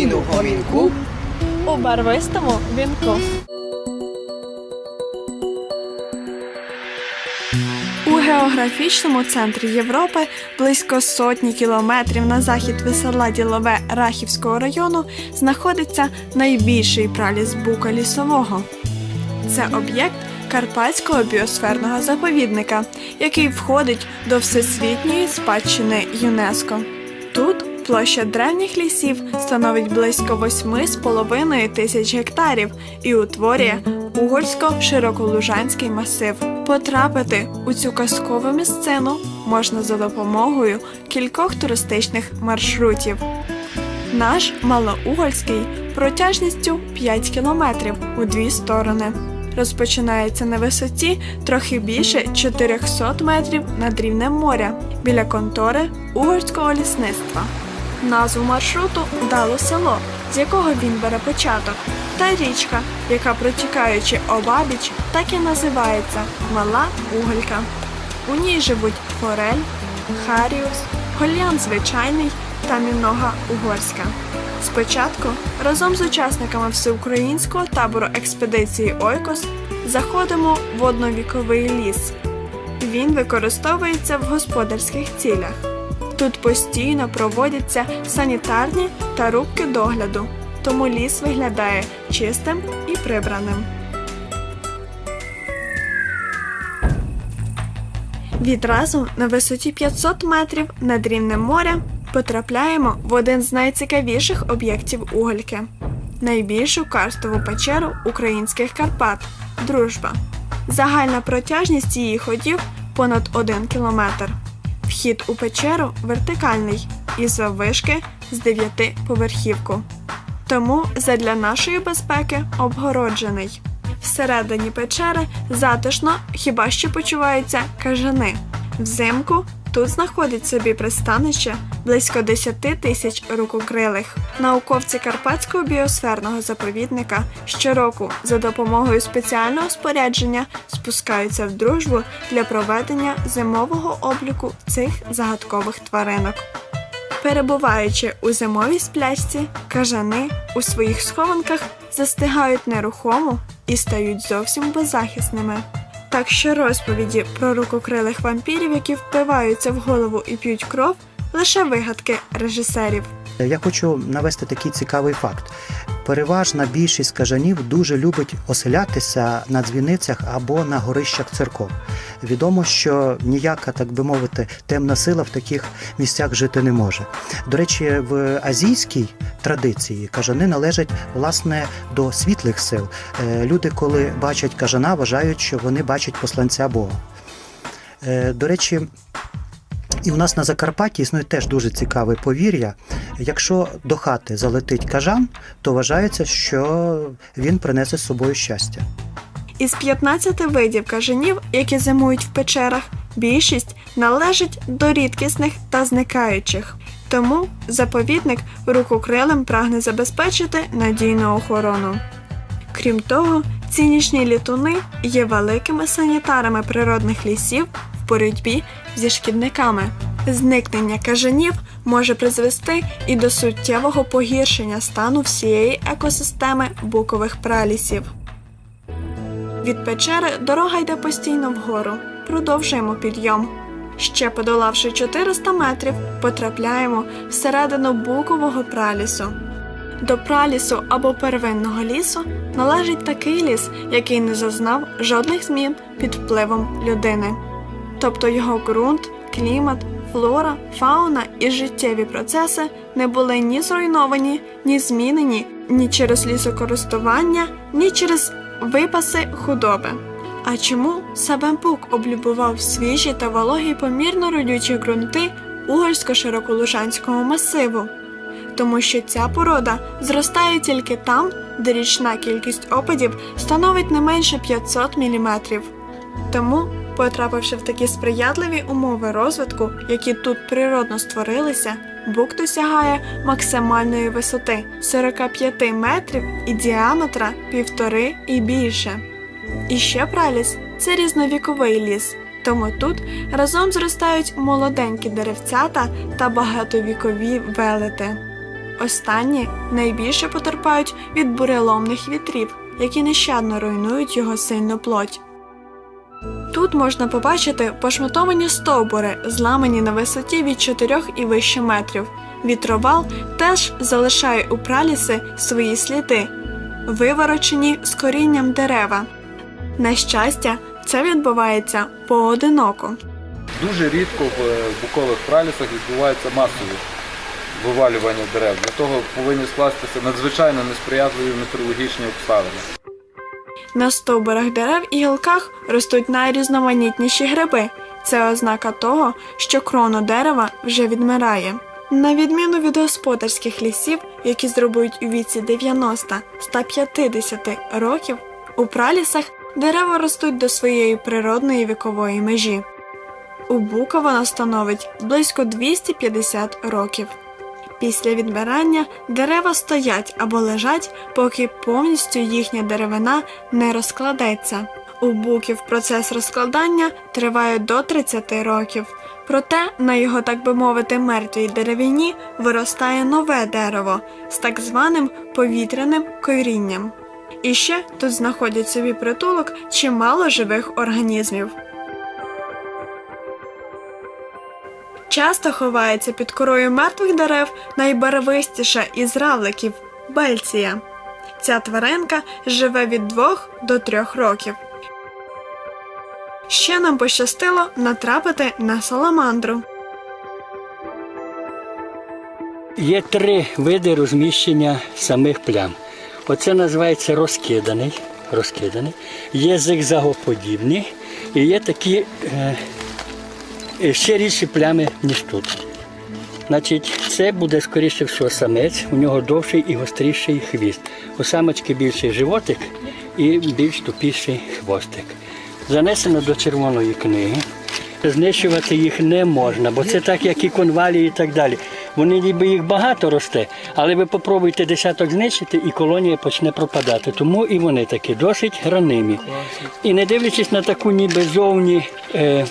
Україну гомінку. у барвистому вінку. У географічному центрі Європи близько сотні кілометрів на захід від села Ділове Рахівського району знаходиться найбільший праліс бука лісового. Це об'єкт Карпатського біосферного заповідника, який входить до всесвітньої спадщини ЮНЕСКО. Тут площа древніх лісів становить близько 8,5 тисяч гектарів і утворює угорсько-широколужанський масив. Потрапити у цю казкову місцину можна за допомогою кількох туристичних маршрутів. Наш Малоугольський протяжністю 5 кілометрів у дві сторони. Розпочинається на висоті трохи більше 400 метрів над рівнем моря біля контори угорського лісництва. Назву маршруту дало село, з якого він бере початок, та річка, яка протікаючи обабіч, так і називається Мала Уголька. У ній живуть форель, харіус, гольян звичайний та мінога угорська. Спочатку разом з учасниками всеукраїнського табору експедиції Ойкос заходимо в водновіковий ліс. Він використовується в господарських цілях. Тут постійно проводяться санітарні та рубки догляду, тому ліс виглядає чистим і прибраним. Відразу на висоті 500 метрів над рівнем моря потрапляємо в один з найцікавіших об'єктів Угольки найбільшу карстову печеру українських Карпат Дружба. Загальна протяжність її ходів понад 1 кілометр. Вхід у печеру вертикальний і заввишки з 9 поверхівку. Тому задля нашої безпеки обгороджений. Всередині печери затишно хіба що почуваються кажани. Взимку тут знаходить собі пристанище близько 10 тисяч рукокрилих. Науковці Карпатського біосферного заповідника щороку за допомогою спеціального спорядження спускаються в дружбу для проведення зимового обліку цих загадкових тваринок. Перебуваючи у зимовій сплячці, кажани у своїх схованках застигають нерухомо і стають зовсім беззахисними. Так що розповіді про рукокрилих вампірів, які впиваються в голову і п'ють кров, лише вигадки режисерів. Я хочу навести такий цікавий факт. Переважна більшість кажанів дуже любить оселятися на дзвіницях або на горищах церков. Відомо, що ніяка, так би мовити, темна сила в таких місцях жити не може. До речі, в азійській традиції кажани належать власне до світлих сил. Е, Люди, коли бачать кажана, вважають, що вони бачать посланця Бога. Е, До речі, і у нас на Закарпатті існує теж дуже цікаве повір'я. Якщо до хати залетить кажан, то вважається, що він принесе з собою щастя. Із 15 видів кажанів, які зимують в печерах, більшість належить до рідкісних та зникаючих. Тому заповідник рукокрилим прагне забезпечити надійну охорону. Крім того, цінічні літуни є великими санітарами природних лісів боротьбі зі шкідниками. Зникнення кажанів може призвести і до суттєвого погіршення стану всієї екосистеми букових пралісів. Від печери дорога йде постійно вгору. Продовжуємо підйом. Ще подолавши 400 метрів, потрапляємо всередину букового пралісу. До пралісу або первинного лісу належить такий ліс, який не зазнав жодних змін під впливом людини. Тобто його ґрунт, клімат, флора, фауна і життєві процеси не були ні зруйновані, ні змінені ні через лісокористування, ні через випаси худоби. А чому саме бук облюбував свіжі та вологі помірно родючі ґрунти угорсько-широколужанського масиву? Тому що ця порода зростає тільки там, де річна кількість опадів становить не менше 500 мм. Тому, потрапивши в такі сприятливі умови розвитку, які тут природно створилися, бук досягає максимальної висоти 45 метрів і діаметра півтори і більше. І ще праліс це різновіковий ліс. Тому тут разом зростають молоденькі деревцята та багатовікові велети. Останні найбільше потерпають від буреломних вітрів, які нещадно руйнують його сильну плоть. Тут можна побачити пошматовані стовбури, зламані на висоті від 4 і вище метрів. Вітровал теж залишає у праліси свої сліди, виворочені з корінням дерева. На щастя, це відбувається поодиноко. Дуже рідко в е, букових пралісах відбуваються масові вивалювання дерев. Для того повинні скластися надзвичайно несприятливі метеорологічні обставини. На стовбурах дерев і гілках ростуть найрізноманітніші гриби. Це ознака того, що крону дерева вже відмирає. На відміну від господарських лісів, які зробують у віці 90-150 років, у пралісах дерева ростуть до своєї природної вікової межі. У бука вона становить близько 250 років. Після відбирання дерева стоять або лежать, поки повністю їхня деревина не розкладеться. У буків процес розкладання триває до 30 років. Проте на його, так би мовити, мертвій деревині виростає нове дерево з так званим повітряним корінням. І ще тут знаходять собі притулок чимало живих організмів. Часто ховається під корою мертвих дерев найбарвистіша із равликів бельція. Ця тваринка живе від 2 до 3 років. Ще нам пощастило натрапити на саламандру. Є три види розміщення самих плям. Оце називається розкиданий. розкиданий. Є зигзагоподібні і є такі е, ще рідші плями, ніж тут. Значить, це буде скоріше всього самець, у нього довший і гостріший хвіст. У самочки більший животик і більш тупіший хвостик. Занесено до червоної книги. Знищувати їх не можна, бо це так, як і конвалії і так далі. Вони ніби їх багато росте, але ви попробуйте десяток знищити, і колонія почне пропадати. Тому і вони такі досить ранимі. І не дивлячись на таку ніби зовні е,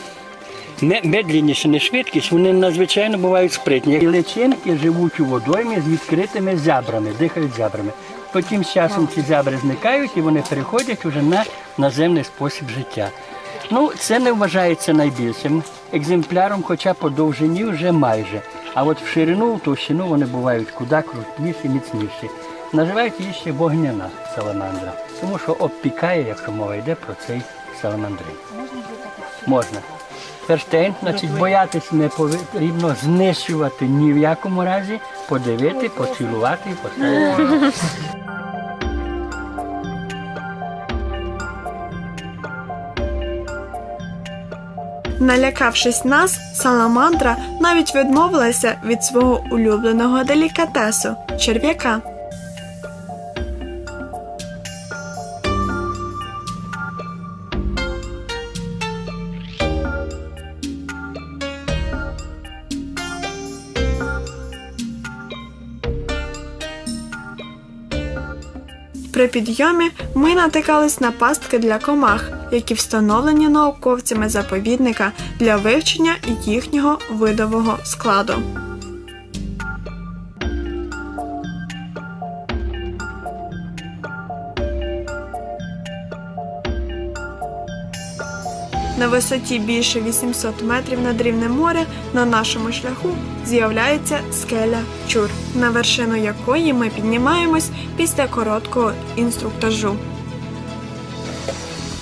медленніше, не швидкість, вони надзвичайно бувають спритні. І личинки живуть у водоймі з відкритими зябрами, дихають зябрами. Потім з часом ці зябри зникають і вони переходять уже на наземний спосіб життя. Ну, це не вважається найбільшим екземпляром, хоча по довжині вже майже. А от в ширину, в товщину вони бувають куди крупніші, міцніші. Називають її ще вогняна саламандра, тому що обпікає, якщо мова йде про цей саламандрин. Можна. Ферштейн, значить, боятись не потрібно знищувати ні в якому разі, подивити, поцілувати і поставити. Налякавшись нас, саламандра навіть відмовилася від свого улюбленого делікатесу черв'яка. При підйомі ми натикались на пастки для комах, які встановлені науковцями заповідника для вивчення їхнього видового складу. На висоті більше 800 метрів над рівнем моря на нашому шляху з'являється скеля Чур, на вершину якої ми піднімаємось після короткого інструктажу.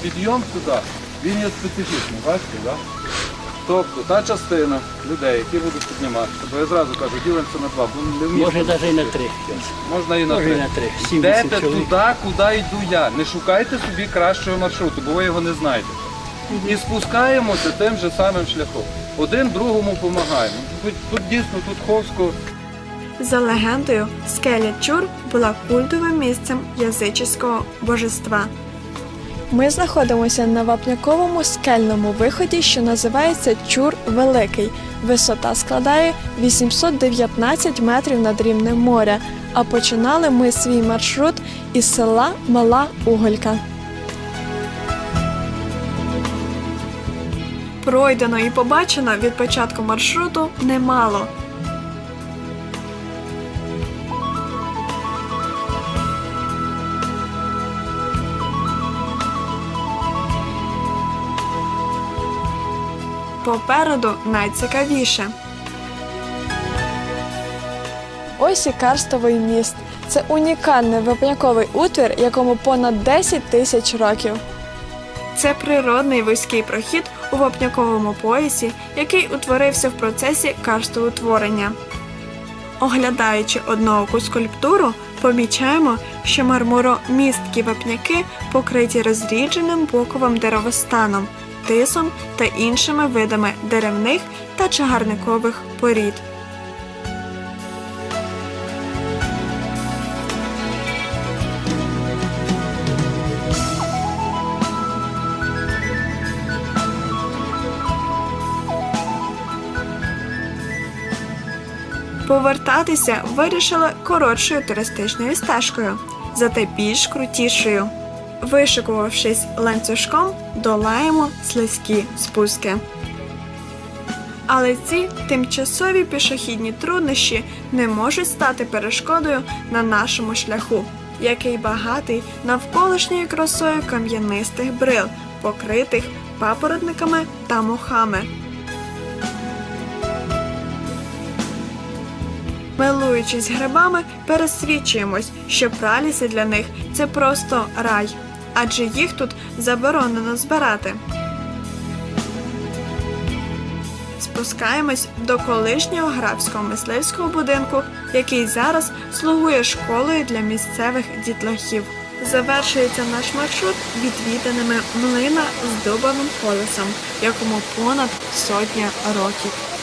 Підйом туди, він є специфічний, бачите, так? Тобто та частина людей, які будуть підніматися, бо я зразу кажу, ділимося на два, бо не вміємо. Може навіть і на три. Можна і на Може і три. на три. Сім, Йдете вісім чоловік. туди, куди йду я. Не шукайте собі кращого маршруту, бо ви його не знайдете. І спускаємося тим же самим шляхом. Один другому допомагаємо. Тут, тут дійсно тут Ховсько За легендою, скеля Чур була культовим місцем язичського божества. Ми знаходимося на вапняковому скельному виході, що називається Чур Великий. Висота складає 819 метрів над рівнем моря. А починали ми свій маршрут із села Мала Уголька. Пройдено і побачено від початку маршруту немало. Попереду найцікавіше. Ось і карстовий міст. Це унікальний вапняковий утвір, якому понад 10 тисяч років. Це природний вузький прохід у вапняковому поясі, який утворився в процесі карстоутворення. Оглядаючи однооку скульптуру, помічаємо, що мармуромісткі вапняки покриті розрідженим боковим деревостаном, тисом та іншими видами деревних та чагарникових порід. Повертатися вирішили коротшою туристичною стежкою, зате більш крутішою. Вишикувавшись ланцюжком, долаємо слизькі спуски. Але ці тимчасові пішохідні труднощі не можуть стати перешкодою на нашому шляху, який багатий навколишньою красою кам'янистих брил, покритих папоротниками та мохами. Милуючись грибами, пересвідчуємось, що праліси для них це просто рай, адже їх тут заборонено збирати. Спускаємось до колишнього графського мисливського будинку, який зараз слугує школою для місцевих дітлахів. Завершується наш маршрут відвіданими млина з дубовим колесом, якому понад сотня років.